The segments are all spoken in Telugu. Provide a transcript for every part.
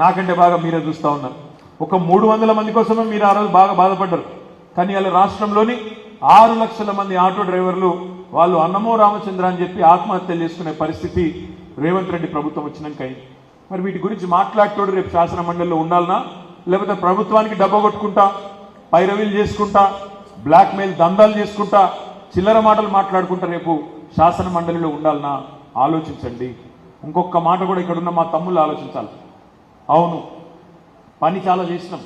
నాకంటే బాగా మీరే చూస్తా ఉన్నారు. ఒక మూడు వందల మంది కోసమే మీరు ఆ రోజు బాగా బాధపడ్డారు. కానీ అలా రాష్ట్రంలోని ఆరు లక్షల మంది ఆటో డ్రైవర్లు వాళ్ళు అన్నమో రామచంద్ర అని చెప్పి ఆత్మహత్యలు చేసుకునే పరిస్థితి రేవంత్ రెడ్డి ప్రభుత్వం వచ్చినాక అయింది. మరి వీటి గురించి మాట్లాడేటోడు రేపు శాసన మండలిలో ఉండాలనా? లేకపోతే ప్రభుత్వానికి డబ్బా కొట్టుకుంటా పైరవీలు చేసుకుంటా బ్లాక్మెయిల్ దందాలు చేసుకుంటా చిల్లర మాటలు మాట్లాడుకుంటా రేపు శాసన మండలిలో ఉండాలనా? ఆలోచించండి. ఇంకొక మాట కూడా ఇక్కడున్న మా తమ్ముళ్ళు ఆలోచించాలి. అవును పని చాలా చేసినాం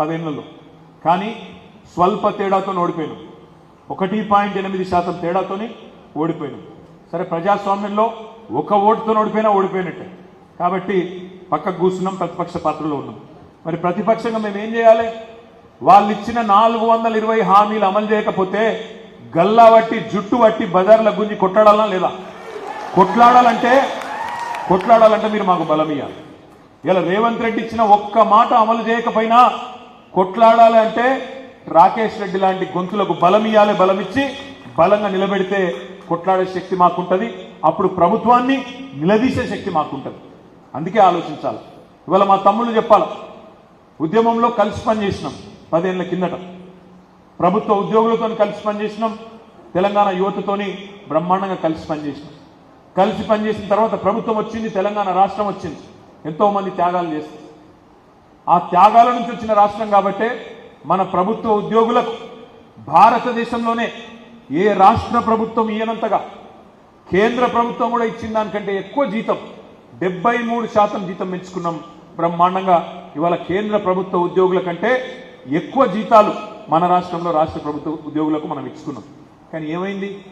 పదేళ్ళలో. కానీ స్వల్ప తేడాతో ఓడిపోయినాం. ఒకటి పాయింట్ ఎనిమిది శాతం తేడాతోనే ఓడిపోయినాం. సరే ప్రజాస్వామ్యంలో ఒక ఓటుతో ఓడిపోయినా ఓడిపోయినట్టే. కాబట్టి పక్కకు కూర్చున్నాం ప్రతిపక్ష పాత్రలో ఉన్నాం. మరి ప్రతిపక్షంగా మేము ఏం చేయాలి? వాళ్ళు ఇచ్చిన నాలుగు వందల ఇరవై హామీలు అమలు చేయకపోతే గల్లా వట్టి జుట్టు వట్టి బజార్ల గుంజి కొట్లాడాలా లేదా? కొట్లాడాలంటే కొట్లాడాలంటే మీరు మాకు బలం ఇవ్వాలి ఇలా రేవంత్ రెడ్డి ఇచ్చిన ఒక్క మాట అమలు చేయకపోయినా కొట్లాడాలి అంటే రాకేష్ రెడ్డి లాంటి గొంతులకు బలం ఇవ్వాలి బలం ఇచ్చి బలంగా నిలబెడితే కొట్లాడే శక్తి మాకుంటుంది. అప్పుడు ప్రభుత్వాన్ని నిలదీసే శక్తి మాకుంటుంది. అందుకే ఆలోచించాలి. ఇవాళ మా తమ్ముళ్ళు చెప్పాలి ఉద్యమంలో కలిసి పనిచేసినాం పదేళ్ళ కిందట. ప్రభుత్వ ఉద్యోగులతో కలిసి పనిచేసినాం తెలంగాణ యువతతోని బ్రహ్మాండంగా కలిసి పనిచేసినాం కలిసి పనిచేసిన తర్వాత ప్రభుత్వం వచ్చింది తెలంగాణ రాష్ట్రం వచ్చింది. ఎంతోమంది త్యాగాలు చేస్తారు ఆ త్యాగాల నుంచి వచ్చిన రాష్ట్రం కాబట్టే మన ప్రభుత్వ ఉద్యోగులకు భారతదేశంలోనే ఏ రాష్ట్ర ప్రభుత్వం ఇయ్యనంతగా కేంద్ర ప్రభుత్వం కూడా ఇచ్చిన దానికంటే ఎక్కువ జీతం డెబ్బై మూడు శాతం జీతం పెంచుకున్నాం బ్రహ్మాండంగా. ఇవాళ కేంద్ర ప్రభుత్వ ఉద్యోగుల కంటే ఎక్కువ జీతాలు మన రాష్ట్రంలో రాష్ట్ర ప్రభుత్వ ఉద్యోగులకు మనం ఇచ్చుకున్నాం. కానీ ఏమైంది?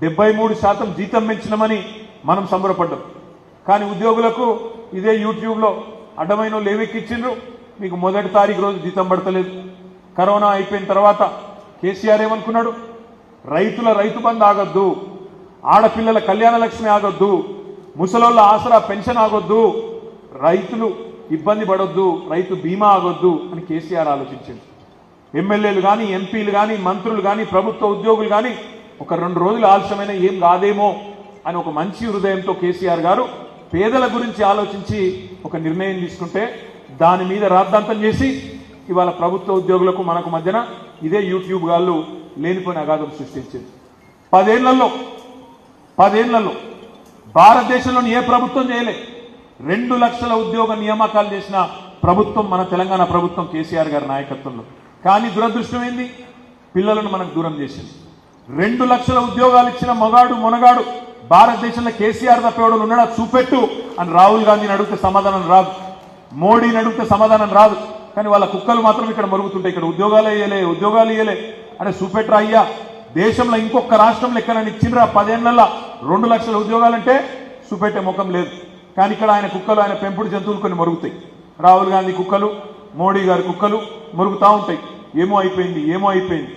డెబ్బై మూడు శాతం జీతం పెంచినామని మనం సంబరపడ్డాం. కానీ ఉద్యోగులకు ఇదే యూట్యూబ్లో అడ్డమైన లేవెక్కిచ్చిండ్రు మీకు మొదటి తారీఖు రోజు జీతం పడతలేదు. కరోనా అయిపోయిన తర్వాత కేసీఆర్ ఏమనుకున్నాడు? రైతుల రైతు బంధు ఆగొద్దు. ఆడపిల్లల కళ్యాణ లక్ష్మి ఆగొద్దు. ముసలోళ్ళ ఆసరా పెన్షన్ ఆగొద్దు. రైతులు ఇబ్బంది పడొద్దు. రైతు బీమా ఆగొద్దు అని కేసీఆర్ ఆలోచించింది ఎమ్మెల్యేలు కానీ ఎంపీలు కానీ మంత్రులు కానీ ప్రభుత్వ ఉద్యోగులు కానీ ఒక రెండు రోజులు ఆలస్యమైన ఏం కాదేమో అని ఒక మంచి హృదయంతో కేసీఆర్ గారు పేదల గురించి ఆలోచించి ఒక నిర్ణయం తీసుకుంటే దాని మీద రాద్ధాంతం చేసి ఇవాళ ప్రభుత్వ ఉద్యోగులకు మనకు మధ్యన ఇదే యూట్యూబ్ గాళ్ళు లేనిపోయిన అగాధం సృష్టించింది. పదేళ్ళలో పదేళ్ళలో భారతదేశంలోని ఏ ప్రభుత్వం చేయలే. రెండు లక్షల ఉద్యోగ నియామకాలు చేసిన ప్రభుత్వం మన తెలంగాణ ప్రభుత్వం కేసీఆర్ గారి నాయకత్వంలో. కానీ దురదృష్టం ఏంది? పిల్లలను మనకు దూరం చేసింది. రెండు లక్షల ఉద్యోగాలు ఇచ్చిన మొగాడు మొనగాడు భారతదేశంలో కేసీఆర్ తప్పేవాడు ఉన్నాడా? చూపెట్టు. అని రాహుల్ గాంధీని అడిగితే సమాధానం రాదు. మోడీని అడిగితే సమాధానం రాదు. కానీ వాళ్ళ కుక్కలు మాత్రం ఇక్కడ మరుగుతుంటాయి ఇక్కడ ఉద్యోగాలు వేయలే ఉద్యోగాలు ఇయ్యలే. అంటే చూపెట్రా అయ్యా. దేశంలో ఇంకొక రాష్ట్రంలో లెక్కనని ఇచ్చిండ్రా పదేళ్ళలో రెండు లక్షల ఉద్యోగాలంటే చూపెట్టే ముఖం లేదు. కానీ ఇక్కడ ఆయన కుక్కలు ఆయన పెంపుడు జంతువులు కొన్ని మరుగుతాయి. రాహుల్ గాంధీ కుక్కలు మోడీ గారి కుక్కలు మరుగుతూ ఉంటాయి. ఏమో అయిపోయింది ఏమో అయిపోయింది.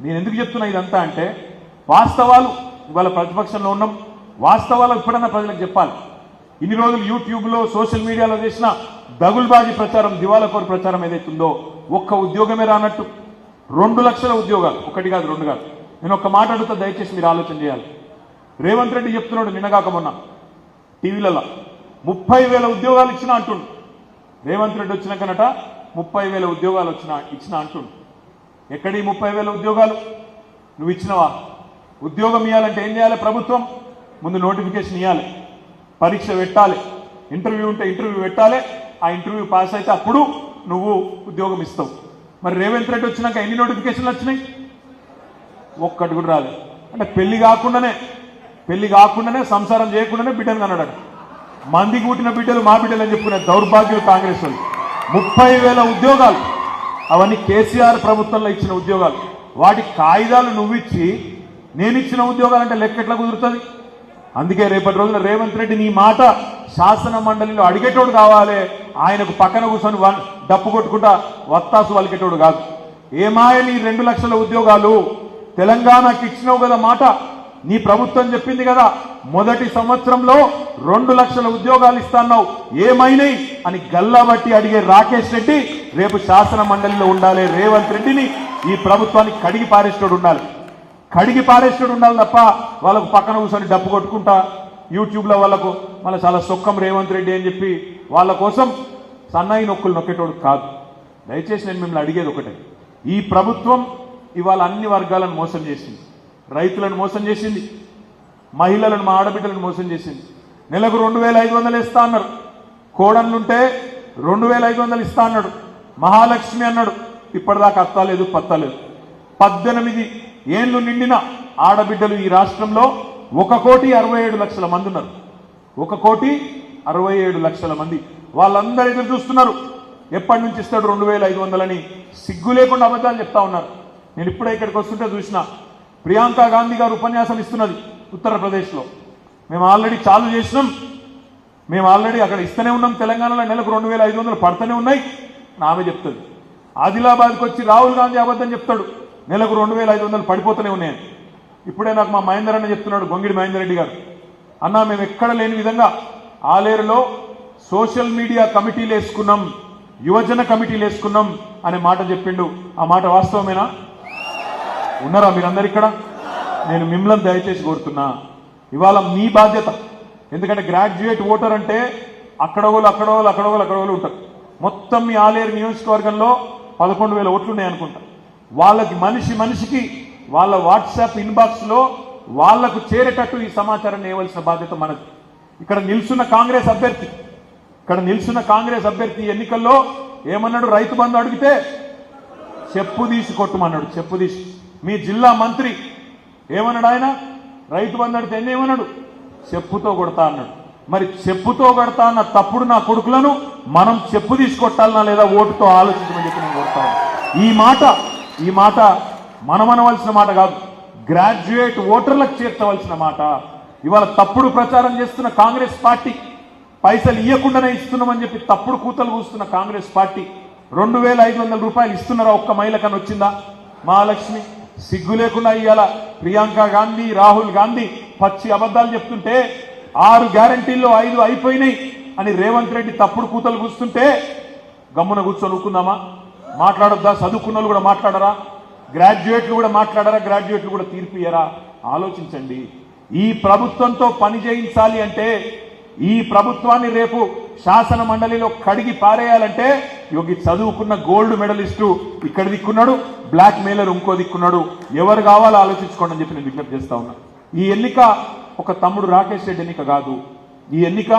నేను ఎందుకు చెప్తున్నా ఇదంతా అంటే వాస్తవాలు ఇవాళ ప్రతిపక్షంలో ఉన్నాం. వాస్తవాలు ఎప్పుడన్నా ప్రజలకు చెప్పాలి. ఇన్ని రోజులు యూట్యూబ్లో సోషల్ మీడియాలో చేసిన దగుల్బాజీ ప్రచారం దివాలకోరు ప్రచారం ఏదైతుందో ఒక్క ఉద్యోగమే రానట్టు. రెండు లక్షల ఉద్యోగాలు. ఒకటి కాదు రెండు కాదు. నేను ఒక మాట అడుగుతా దయచేసి మీరు ఆలోచన చేయాలి. రేవంత్ రెడ్డి చెప్తున్నాడు నిన్నగాక మొన్న టీవీలలో ముప్పై వేల ఉద్యోగాలు ఇచ్చిన అంటుండు. రేవంత్ రెడ్డి వచ్చిన కనట ముప్పై వేల ఉద్యోగాలు వచ్చిన ఇచ్చిన అంటుండు. ఎక్కడి ముప్పై వేల ఉద్యోగాలు? నువ్వు ఇచ్చినవా? ఉద్యోగం ఇవ్వాలంటే ఏం చేయాలి ప్రభుత్వం? ముందు నోటిఫికేషన్ ఇవ్వాలి పరీక్ష పెట్టాలి. ఇంటర్వ్యూ ఉంటే ఇంటర్వ్యూ పెట్టాలి. ఆ ఇంటర్వ్యూ పాస్ అయితే అప్పుడు నువ్వు ఉద్యోగం ఇస్తావు. మరి రేవంత్ రెడ్డి వచ్చినాక ఎన్ని నోటిఫికేషన్లు వచ్చినాయి? ఒక్కటి కూడా రాలేదు. అంటే పెళ్ళి కాకుండానే పెళ్ళి కాకుండానే సంసారం చేయకుండానే బిడ్డను కన్నాడు మందికి పుట్టిన బిడ్డలు మా బిడ్డలు అని చెప్పుకునే దౌర్భాగ్యులు కాంగ్రెస్ వాళ్ళు. ముప్పై వేల ఉద్యోగాలు. అవన్నీ కేసీఆర్ ప్రభుత్వంలో ఇచ్చిన ఉద్యోగాలు. వాటి కాగితాలు నువ్విచ్చి నేను ఇచ్చిన ఉద్యోగాలు అంటే లెక్క ఎట్లా కుదురుతుంది? అందుకే రేపటి రోజున రేవంత్ రెడ్డి నీ మాట శాసన మండలిలో అడిగేటోడు కావాలి. ఆయనకు పక్కన కూర్చొని డప్పు కొట్టుకుంటా వత్తాసు వలికేటోడు కాదు. ఏమాయ నీ రెండు లక్షల ఉద్యోగాలు? తెలంగాణకి ఇచ్చినావు కదా మాట. నీ ప్రభుత్వం చెప్పింది కదా మొదటి సంవత్సరంలో రెండు లక్షల ఉద్యోగాలు ఇస్తాన్నావు. ఏమైనాయి? అని గల్లబట్టి అడిగే రాకేష్ రెడ్డి రేపు శాసన మండలిలో ఉండాలి. రేవంత్ రెడ్డిని ఈ ప్రభుత్వానికి కడిగి పారేసినోడు ఉండాలి. కడిగి పారేస్తాడు ఉండాలి తప్ప వాళ్ళకు పక్కన కూర్చొని డబ్బు కొట్టుకుంటా. యూట్యూబ్లో వాళ్ళకు మళ్ళీ చాలా సొక్కం రేవంత్ రెడ్డి అని చెప్పి వాళ్ళ కోసం సన్నాయి నొక్కులు నొక్కేటోడు కాదు. దయచేసి నేను మిమ్మల్ని అడిగేది ఒకటే. ఈ ప్రభుత్వం ఇవాళ అన్ని వర్గాలను మోసం చేసింది. రైతులను మోసం చేసింది. మహిళలను మా ఆడబిడ్డలను మోసం చేసింది. నెలకు రెండు వేల ఐదు వందలు ఇస్తా అన్నారు కోడన్లుంటే రెండు వేల ఐదు వందలు ఇస్తా అన్నాడు. మహాలక్ష్మి అన్నాడు. ఇప్పటిదాకా అత్తాలేదు పత్తలేదు పద్దెనిమిది ఏండ్లు నిండిన ఆడబిడ్డలు ఈ రాష్ట్రంలో ఒక కోటి అరవై ఏడు లక్షల మంది ఉన్నారు. ఒక కోటి అరవై ఏడు లక్షల మంది. వాళ్ళందరూ ఎదురు చూస్తున్నారు. ఎప్పటి నుంచి ఇస్తాడు రెండు వేల ఐదు వందలని? సిగ్గు లేకుండా అబద్ధాలు చెప్తా ఉన్నారు. నేను ఇప్పుడే ఇక్కడికి వస్తుంటే చూసిన ప్రియాంక గాంధీ గారు ఉపన్యాసం ఇస్తున్నది ఉత్తరప్రదేశ్లో. మేము ఆల్రెడీ చాలు చేసినాం. మేము ఆల్రెడీ అక్కడ ఇస్తూనే ఉన్నాం. తెలంగాణలో నెలకు రెండు వేల ఐదు వందలు పడుతూనే ఉన్నాయి. ఆమె చెప్తుంది. ఆదిలాబాద్కి వచ్చి రాహుల్ గాంధీ అబద్ధం చెప్తాడు. నెలకు రెండు వేల ఐదు వందలు పడిపోతూనే ఉన్నాయని ఇప్పుడే నాకు మా మహేందర్ అన్న చెప్తున్నాడు గొంగిడి మహేందర్ రెడ్డి గారు. అన్నా మేము ఎక్కడ లేని విధంగా ఆలేరులో సోషల్ మీడియా కమిటీలు వేసుకున్నాం యువజన కమిటీలు వేసుకున్నాం అనే మాట చెప్పిండు. ఆ మాట వాస్తవమేనా? ఉన్నారా మీరందరు ఇక్కడ? నేను మిమ్మల్ని దయచేసి కోరుతున్నా ఇవాళ మీ బాధ్యత. ఎందుకంటే గ్రాడ్యుయేట్ ఓటర్ అంటే అక్కడ వాళ్ళు అక్కడ వాళ్ళు అక్కడ వాళ్ళు అక్కడ వాళ్ళు ఉంటారు. మొత్తం మీ ఆలేరు నియోజకవర్గంలో పదకొండు వేల ఓట్లు ఉన్నాయి అనుకుంటా వాళ్ళకి మనిషి మనిషికి వాళ్ళ వాట్సాప్ ఇన్బాక్స్లో వాళ్ళకు చేరేటట్టు ఈ సమాచారాన్ని ఇవ్వాల్సిన బాధ్యత మనది. ఇక్కడ నిల్చున్న కాంగ్రెస్ అభ్యర్థి ఇక్కడ నిల్చున్న కాంగ్రెస్ అభ్యర్థి ఎన్నికల్లో ఏమన్నాడు? రైతు బంధు అడిగితే చెప్పు తీసి కొట్టమన్నాడు చెప్పు తీసి. మీ జిల్లా మంత్రి ఏమన్నాడు ఆయన? రైతు బంధు అడిగితే ఏమన్నాడు? చెప్పుతో కొడతా అన్నాడు. మరి చెప్పుతో కొడతా అన్న తప్పుడు నా కొడుకులను మనం చెప్పు తీసి లేదా ఓటుతో ఆలోచించమని చెప్పి నేను కొడతాను ఈ మాట ఈ మాట మనమనవలసిన మాట కాదు. గ్రాడ్యుయేట్ ఓటర్లకు చేర్చవలసిన మాట. ఇవాళ తప్పుడు ప్రచారం చేస్తున్న కాంగ్రెస్ పార్టీ పైసలు ఇవ్వకుండానే ఇస్తున్నామని చెప్పి తప్పుడు కూతలు కూస్తున్న కాంగ్రెస్ పార్టీ రెండు వేల ఐదు వందల రూపాయలు ఇస్తున్నారా ఒక్క మహిళకని వచ్చిందా? మహాలక్ష్మి సిగ్గు లేకుండా ఇవాళ ప్రియాంక గాంధీ రాహుల్ గాంధీ పచ్చి అబద్ధాలు చెప్తుంటే ఆరు గ్యారంటీల్లో ఐదు అయిపోయినాయి అని రేవంత్ రెడ్డి తప్పుడు కూతలు కూస్తుంటే గమ్మున కూర్చొని మాట్లాడొద్దా? చదువుకున్న వాళ్ళు కూడా మాట్లాడరా? గ్రాడ్యుయేట్లు కూడా మాట్లాడరా? గ్రాడ్యుయేట్లు కూడా తీర్పు ఇయ్యరా ఆలోచించండి. ఈ ప్రభుత్వంతో పని చేయించాలి అంటే ఈ ప్రభుత్వాన్ని రేపు శాసన మండలిలో కడిగి పారేయాలంటే యోగి చదువుకున్న గోల్డ్ మెడలిస్టు ఇక్కడ దిక్కున్నాడు బ్లాక్ మెయిలర్ ఇంకో దిక్కున్నాడు. ఎవరు కావాలో ఆలోచించుకోండి అని చెప్పి నేను విజ్ఞప్తి చేస్తా ఉన్నా. ఈ ఎన్నిక ఒక తమ్ముడు రాకేష్ రెడ్డి ఎన్నిక కాదు. ఈ ఎన్నిక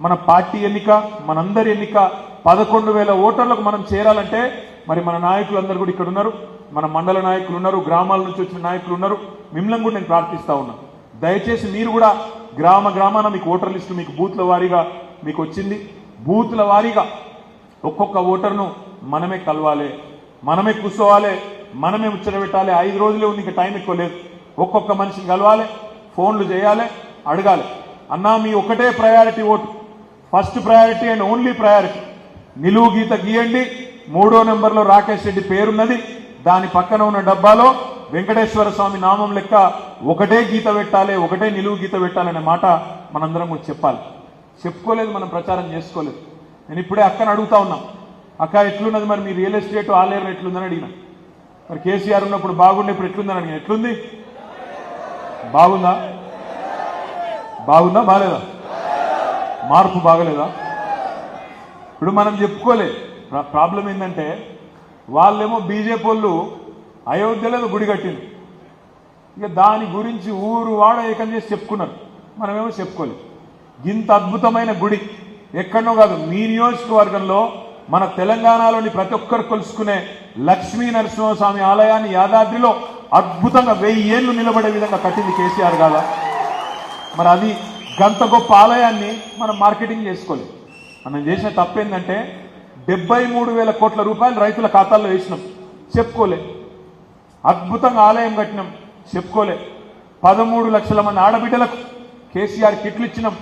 మన పార్టీ ఎన్నిక మనందరి ఎన్నిక. పదకొండు వేల ఓటర్లకు మనం చేరాలంటే మరి మన నాయకులు అందరు కూడా ఇక్కడ ఉన్నారు. మన మండల నాయకులు ఉన్నారు. గ్రామాల నుంచి వచ్చిన నాయకులు ఉన్నారు. మిమ్మల్ని కూడా నేను ప్రార్థిస్తా ఉన్నా. దయచేసి మీరు కూడా గ్రామ గ్రామాన మీకు ఓటర్ లిస్టు మీకు బూత్ల వారీగా మీకు వచ్చింది. బూత్ల వారీగా ఒక్కొక్క ఓటర్ను మనమే కలవాలి. మనమే కూర్చోవాలి. మనమే ముచ్చటబెట్టాలి ఐదు రోజులే ఉంది ఇంకా టైం ఎక్కువ లేదు. ఒక్కొక్క మనిషిని కలవాలి. ఫోన్లు చేయాలి అడగాలి. అన్నా మీ ఒకటే priority vote. First priority and only priority నిలువు గీత గీయండి. మూడో నెంబర్లో రాకేష్ రెడ్డి పేరున్నది. దాని పక్కన ఉన్న డబ్బాలో వెంకటేశ్వర స్వామి నామం లెక్క ఒకటే గీత పెట్టాలి ఒకటే నిలువు గీత పెట్టాలనే మాట మనందరం కూడా చెప్పాలి. చెప్పుకోలేదు మనం ప్రచారం చేసుకోలేదు. నేను ఇప్పుడే అక్కని అడుగుతా ఉన్నాం. అక్క ఎట్లున్నది మరి? మీ రియల్ ఎస్టేట్ ఆలేరు ఎట్లుందని అడిగిన. మరి కేసీఆర్ ఉన్నప్పుడు బాగుండే ఇప్పుడు ఎట్లుందని అడిగిన. ఎట్లుంది? బాగుందా? బాగుందా? బాగాలేదా? మార్పు బాగలేదా? ఇప్పుడు మనం చెప్పుకోలేదు. ప్రాబ్లం ఏంటంటే వాళ్ళేమో బీజేపీ వాళ్ళు అయోధ్యలో గుడి కట్టింది ఇక దాని గురించి ఊరు వాడ ఏకం చేసి చెప్పుకున్నారు. మనమేమో చెప్పుకోలేదు ఇంత అద్భుతమైన గుడి ఎక్కడో కాదు మీ నియోజకవర్గంలో మన తెలంగాణలోని ప్రతి ఒక్కరు కొలుసుకునే లక్ష్మీ నరసింహస్వామి ఆలయాన్ని యాదాద్రిలో అద్భుతంగా వెయ్యి ఏళ్ళు నిలబడే విధంగా కట్టింది కేసీఆర్ కాదా మరి అది గంత గొప్ప ఆలయాన్ని మనం మార్కెటింగ్ చేసుకోలేదు మనం చేసిన తప్పేందంటే డెబ్బై మూడు వేల కోట్ల రూపాయలు రైతుల ఖాతాల్లో వేసినాం. చెప్పుకోలే. అద్భుతంగా ఆలయం కట్టినాం. చెప్పుకోలే. పదమూడు లక్షల మంది ఆడబిడ్డలకు కేసీఆర్ కిట్లు ఇచ్చినాం.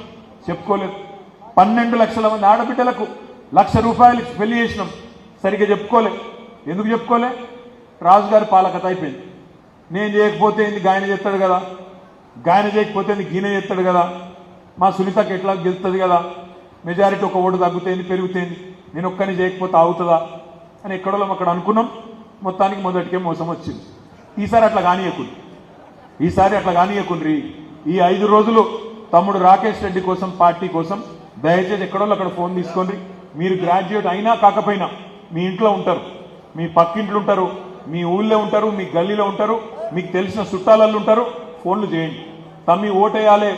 చెప్పుకోలేదు పన్నెండు లక్షల మంది ఆడబిడ్డలకు లక్ష రూపాయలు పెళ్ళి చేసినాం. సరిగ్గా చెప్పుకోలే. ఎందుకు చెప్పుకోలే? రాజుగారి పాలకత అయిపోయింది. నేను చేయకపోతే ఏంది గాయన చేస్తాడు కదా? గాయన చేయకపోతే ఏంది గీన చేస్తాడు కదా? మా సునీతకి ఎట్లా గెలుస్తుంది కదా? మెజారిటీ ఒక ఓటు తగ్గుతుంది పెరుగుతుంది నేను ఒక్కని చేయకపోతే ఆగుతుందా అని ఎక్కడోళ్ళం అక్కడ అనుకున్నాం. మొత్తానికి మొదటికే మోసం వచ్చింది. ఈసారి అట్లా కానియకుండ్రి. ఈసారి అట్లా కానియకుండ్రి. ఈ ఐదు రోజులు తమ్ముడు రాకేష్ రెడ్డి కోసం పార్టీ కోసం దయచేసి ఎక్కడోళ్ళు అక్కడ ఫోన్ తీసుకోండి. మీరు గ్రాడ్యుయేట్ అయినా కాకపోయినా మీ ఇంట్లో ఉంటారు మీ పక్కింట్లో ఉంటారు మీ ఊళ్ళో ఉంటారు మీ గల్లీలో ఉంటారు మీకు తెలిసిన చుట్టాలలో ఉంటారు ఫోన్లు చేయండి. తమ్మి ఓటేయాలి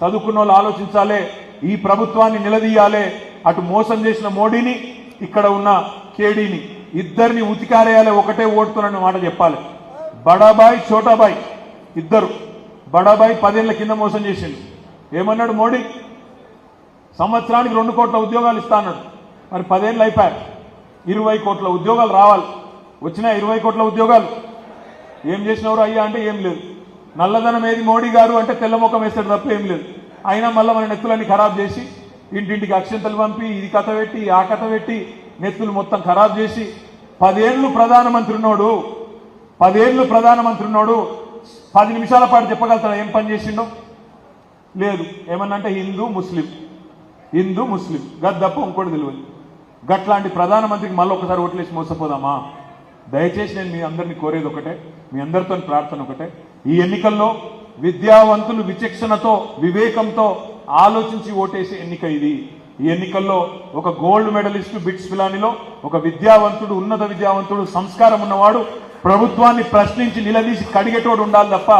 చదువుకున్న వాళ్ళు ఆలోచించాలి ఈ ప్రభుత్వాన్ని నిలదీయాలి. అటు మోసం చేసిన మోడీని ఇక్కడ ఉన్న కేడీని. ఇద్దరిని ఉతికారేయాలి ఒకటే ఓటుతున్నాను మాట చెప్పాలి. బడాబాయ్ చోటాబాయ్ ఇద్దరు. బడాబాయ్ పదేళ్ళ కింద మోసం చేసిండు. ఏమన్నాడు మోడీ? సంవత్సరానికి రెండు కోట్ల ఉద్యోగాలు ఇస్తా అన్నాడు. మరి పదేళ్ళు అయిపోయారు. ఇరవై కోట్ల ఉద్యోగాలు రావాలి. వచ్చిన ఇరవై కోట్ల ఉద్యోగాలు. ఏం చేసినవరు అయ్యా అంటే ఏం లేదు. నల్లధనం ఏది మోడీ గారు అంటే తెల్ల ముఖం వేస్తాడు తప్ప ఏం లేదు. అయినా మళ్ళీ మన నెత్తులన్నీ ఖరాబ్ చేసి ఇంటింటికి అక్షంతలు పంపి ఇది కథ పెట్టి ఆ కథ పెట్టి నెత్తులు మొత్తం ఖరాబ్ చేసి పదేళ్ళు ప్రధానమంత్రి ఉన్నాడు పదేళ్ళు ప్రధానమంత్రి ఉన్నాడు పది నిమిషాల పాటు చెప్పగలుగుతాడు ఏం పని చేసిండో? లేదు. ఏమన్నంటే హిందూ ముస్లిం. హిందూ ముస్లిం. గది తప్ప ఇంకోటి తెలియదు. గట్లాంటి ప్రధానమంత్రికి మళ్ళీ ఒకసారి ఓట్లేసి మోసపోదామా? దయచేసి నేను మీ అందరినీ కోరేది ఒకటే మీ అందరితో ప్రార్థన ఒకటే. ఈ ఎన్నికల్లో విద్యావంతులు విచక్షణతో వివేకంతో ఆలోచించి ఓటేసే ఎన్నిక ఇది. ఈ ఎన్నికల్లో ఒక గోల్డ్ మెడలిస్టు బిట్స్ పిలానిలో ఒక విద్యావంతుడు ఉన్నత విద్యావంతుడు సంస్కారం ఉన్నవాడు ప్రభుత్వాన్ని ప్రశ్నించి నిలదీసి కడిగేటోడు ఉండాలి తప్ప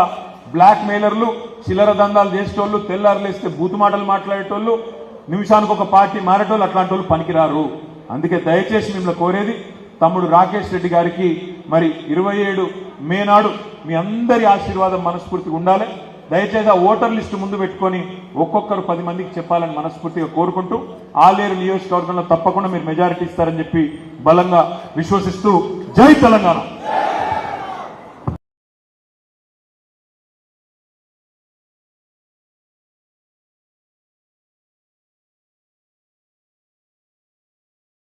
బ్లాక్ మెయిలర్లు చిల్లర దందాలు చేసేటోళ్ళు తెల్లారులేస్తే బూతు మాటలు మాట్లాడేటోళ్ళు నిమిషానికి ఒక పార్టీ మారేటోళ్ళు అట్లాంటి వాళ్ళు పనికిరారు. అందుకే దయచేసి మిమ్మల్ని కోరేది తమ్ముడు రాకేష్ రెడ్డి గారికి మరి ఇరవై ఏడు మే నాడు మీ అందరి ఆశీర్వాదం మనస్ఫూర్తిగా ఉండాలి. దయచేసి ఆ ఓటర్ లిస్టు ముందు పెట్టుకొని ఒక్కొక్కరు పది మందికి చెప్పాలని మనస్ఫూర్తిగా కోరుకుంటూ ఆలేరు నియోజకవర్గంలో తప్పకుండా మీరు మెజారిటీ ఇస్తారని చెప్పి బలంగా విశ్వసిస్తూ జై తెలంగాణ.